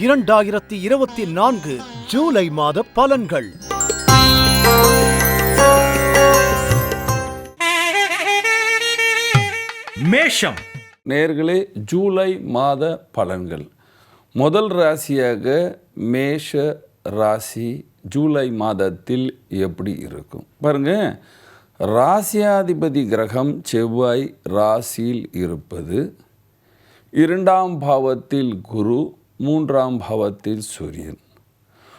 இரண்டாயிரத்தி இருபத்தி நான்கு ஜூலை மாத பலன்கள். மேஷம். நேர்களே ஜூலை மாத பலன்கள். முதல் ராசியாக மேஷ ராசி ஜூலை மாதத்தில் எப்படி இருக்கும்? பாருங்க ராசியாதிபதி கிரகம் செவ்வாய் ராசியில் இருப்பது இரண்டாம் பாவத்தில் குரு மூன்றாம் பாவத்தில் சூரியன்.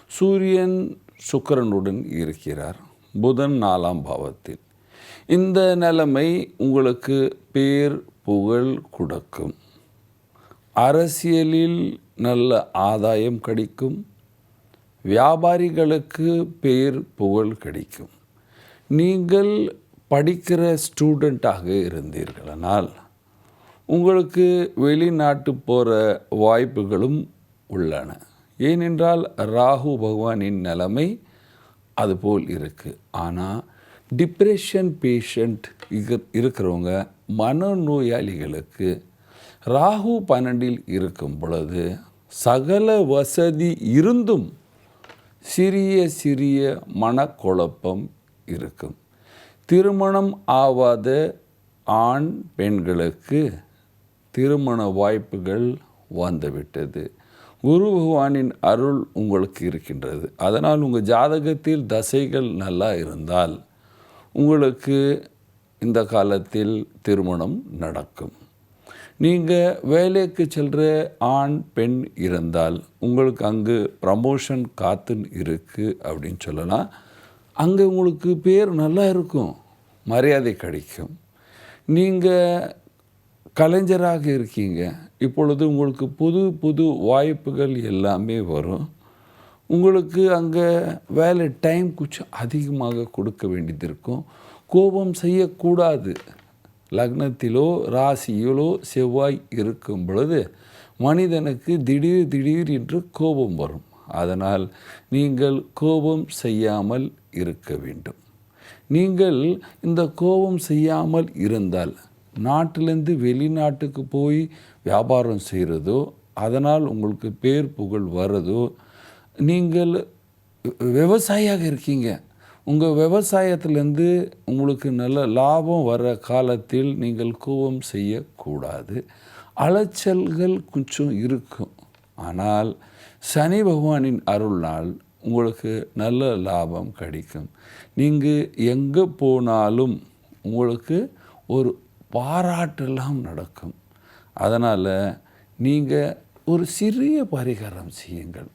சூரியன் சுக்கரனுடன் இருக்கிறார். புதன் நாலாம் பாவத்தில். இந்த நிலைமை உங்களுக்கு பேர் புகழ் கொடுக்கும். அரசியலில் நல்ல ஆதாயம் கிடைக்கும். வியாபாரிகளுக்கு பேர் புகழ் கிடைக்கும். நீங்கள் படிக்கிற ஸ்டூடெண்ட்டாக இருந்தீர்களானால் உங்களுக்கு வெளிநாட்டு போகிற வாய்ப்புகளும் உள்ளன. ஏனென்றால் ராகு பகவானின் நிலைமை அதுபோல் இருக்குது ஆனால் டிப்ரெஷன் பேஷண்ட் இருக்கிறவங்க மனநோயாளிகளுக்கு ராகு பன்னெண்டில் இருக்கும் பொழுது சகல வசதி இருந்தும் சிறிய சிறிய மனக்குழப்பம் இருக்கும். திருமணம் ஆவாத ஆண் பெண்களுக்கு திருமண வாய்ப்புகள் வந்துவிட்டது. குரு பகவானின் அருள் உங்களுக்கு இருக்கின்றது. அதனால் உங்கள் ஜாதகத்தில் தசைகள் நல்லா இருந்தால் உங்களுக்கு இந்த காலத்தில் திருமணம் நடக்கும். நீங்கள் வேலைக்கு செல்கிற ஆண் பெண் இருந்தால் உங்களுக்கு அங்கு ப்ரமோஷன் காத்துன்னு இருக்குது அப்படின்னு சொல்லலாம். அங்கே உங்களுக்கு பேர் நல்லா இருக்கும். மரியாதை கிடைக்கும். நீங்கள் கலைஞராக இருக்கீங்க. இப்பொழுது உங்களுக்கு புது புது வாய்ப்புகள் எல்லாமே வரும். உங்களுக்கு அங்கே வேலை டைம் கொஞ்சம் அதிகமாக கொடுக்க வேண்டியது இருக்கும் கோபம் செய்யக்கூடாது. லக்னத்திலோ ராசியிலோ செவ்வாய் இருக்கும் பொழுது மனிதனுக்கு திடீர் திடீர் என்று கோபம் வரும். அதனால் நீங்கள் கோபம் செய்யாமல் இருக்க வேண்டும். நீங்கள் இந்த கோபம் செய்யாமல் இருந்தால் நாட்டிலேருந்து வெளிநாட்டுக்கு போய் வியாபாரம் செய்கிறதோ அதனால் உங்களுக்கு பேர் புகழ் வர்றதோ நீங்கள் விவசாயியாக இருக்கீங்க. உங்கள் விவசாயத்திலேருந்து உங்களுக்கு நல்ல லாபம் வர காலத்தில் நீங்கள் கோபம் செய்யக்கூடாது. அலைச்சல்கள் கொஞ்சம் இருக்கும். ஆனால் சனி பகவானின் அருள்னால் உங்களுக்கு நல்ல லாபம் கிடைக்கும். நீங்கள் எங்கே போனாலும் உங்களுக்கு ஒரு பாராட்டெல்லாம் நடக்கும். அதனால் நீங்கள் ஒரு சிறிய பரிகாரம் செய்யுங்கள்.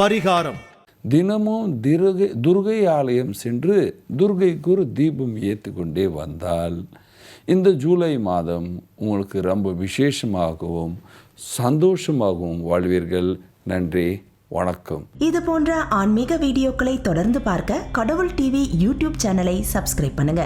பரிகாரம். தினமும் துர்கை துர்கை ஆலயம் சென்று துர்கைக்கு ஒரு தீபம் ஏற்றி கொண்டே வந்தால் இந்த ஜூலை மாதம் உங்களுக்கு ரொம்ப விசேஷமாகவும் சந்தோஷமாகவும் வாழ்வீர்கள். நன்றி வணக்கம். இது போன்ற ஆன்மீக வீடியோக்களை தொடர்ந்து பார்க்க கடவுள் டிவி யூடியூப் சேனலை சப்ஸ்கிரைப் பண்ணுங்க.